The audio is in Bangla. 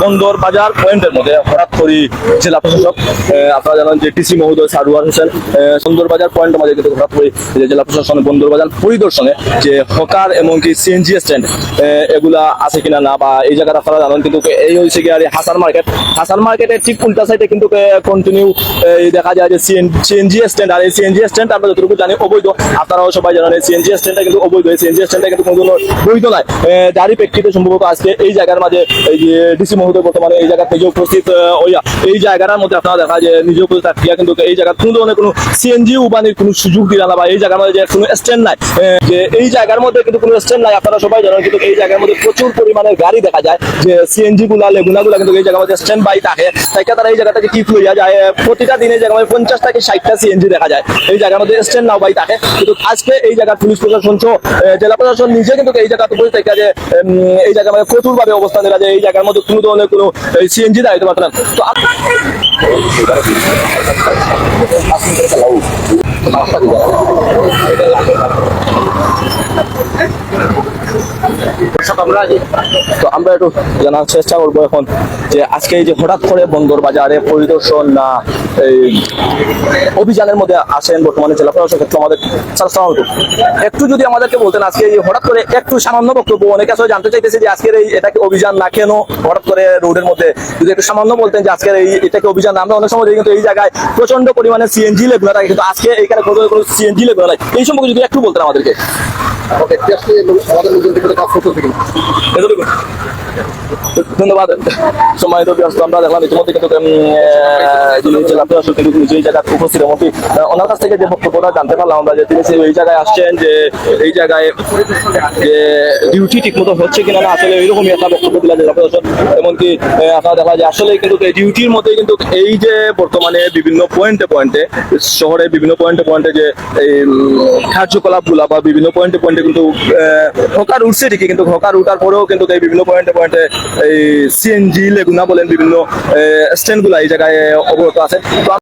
বন্দর বাজার পয়েন্টের মধ্যে হঠাৎ করে জেলা প্রশাসক আপনারা জানেন যে টিসি মহোদয় সারুয়ার হোসেন সুন্দর বাজার পয়েন্টের মাঝে কিন্তু হঠাৎ জেলা প্রশাসন বন্দর বাজার পরিদর্শনে যে হকার এমনকি সিএনজি স্ট্যান্ড এগুলা আছে কিনা না বা এই জায়গাটা আপনারা জানেন কিন্তু এই হয়েছে কি আর হাসান মার্কেট। হাসান মার্কেটের ঠিক উল্টা সাইডে কিন্তু কন্টিনিউ দেখা যায় যে সিএনজি স্ট্যান্ড আর এই সিএনজি স্ট্যান্ড আমরা যতটুকু জানি অবৈধ। আপনারাও সবাই জানেন এই সিএনজি স্ট্যান্ডটা কিন্তু অবৈধ। সিএনজি স্ট্যান্ডটা কিন্তু কোনো বৈধ নয়। যারই প্রেক্ষিতে সম্ভবত আজকে এই জায়গার মাঝে এই যে ডিসি মহোদয় বর্তমানে এই জায়গা থেকে উপস্থিত ওইয়া এই জায়গাটার মধ্যে আপনারা দেখা যায় নিজে উপস্থিত থাকিয়া কিন্তু এই জায়গার কোনো ধরনের কোনো সিএনজি উবানির কোনো সুযোগ দিলা না বা এই জায়গার মধ্যে কোনো স্ট্যান্ড নাই যে এই জায়গার মধ্যে কিন্তু কোনো স্ট্যান্ড নাই আপনারা সবাই জানেন কিন্তু এই জায়গার মধ্যে প্রচুর পরিমাণে গাড়ি দেখা যায় যে সিএনজি গুলা লেগুনা গুলা কিন্তু এই জায়গার মধ্যে স্ট্যান্ড বাই থাকে তাই তারা এই জায়গা থেকে কি লইয়া যায় প্রতিটা দিনে এই জায়গার মধ্যে পঞ্চাশ থেকে ষাটটা সিএনজি দেখা যায় এই জায়গার মধ্যে স্ট্যান্ড নাও বাই থাকে কিন্তু আজকে এই জায়গার পুলিশ প্রশাসন সহ জেলা প্রশাসন নিজে কিন্তু এই জায়গাতে বসে থেকে যে এই জায়গার মধ্যে প্রচুর ভাবে অবস্থান নেওয়া যায় এই জায়গার মধ্যে কোনো ধরনের কোনো সিএনজি দাঁড়াইতে পারতো না। তো তো আমরা একটু জানার চেষ্টা করব এখন যে আজকে এই যে হঠাৎ করে বন্দর বাজারে পরিদর্শন না এই অভিযানের মধ্যে আসেন বর্তমানে জেলা প্রশাসক একটু আমাদের একটু যদি আমাদেরকে বলতেন আজকে এই হঠাৎ করে একটু সামান্য বক্তব্য অনেকে আসলে জানতে চাইতেছে যে আজকের এই এটাকে অভিযান না কেন? হঠাৎ করে রোডের মধ্যে যদি একটু সামান্য বলতেন যে আজকের এই এটাকে অভিযান না, আমরা অনেক সময় কিন্তু এই জায়গায় প্রচণ্ড পরিমাণে সিএনজি লেগুলো থাকে কিন্তু আজকে এখানে কোনো কোনো সিএনজি লেগুলো নাই। এই সম্পর্কে যদি একটু বলতেন আমাদেরকে। আমাদের কাজ করতে থাকি এতটুকু ধন্যবাদ। সময় তো ব্যস্ত আমরা দেখলাম ইতিমধ্যে কিন্তু জেলা প্রশাসক কিন্তু যে জায়গায় উপস্থিত, এমনকি ওনার কাছ থেকে যে বক্তব্যটা জানতে পারলাম আমরা, যে তিনি ওই জায়গায় আসছেন, যে এই জায়গায়, যে ডিউটি ঠিক মতো হচ্ছে কিনা না, আসলে এইরকমই একটা বক্তব্য দিলা জেলা প্রশাসন এমনকি আপনারা দেখা যায় আসলে কিন্তু এই ডিউটির মধ্যে কিন্তু এই যে বর্তমানে বিভিন্ন পয়েন্টে পয়েন্টে শহরে বিভিন্ন পয়েন্টে পয়েন্টে যে এই কার্যকলাপগুলা বা বিভিন্ন পয়েন্টে পয়েন্টে কিন্তু হকার উঠছে ঠিকই, কিন্তু হকার উঠার পরেও কিন্তু এই বিভিন্ন পয়েন্টে পয়েন্টে এই সিএনজি লেগুনা বলেন বিভিন্ন স্ট্যান্ডগুলো এই জায়গায় অবরত আছে।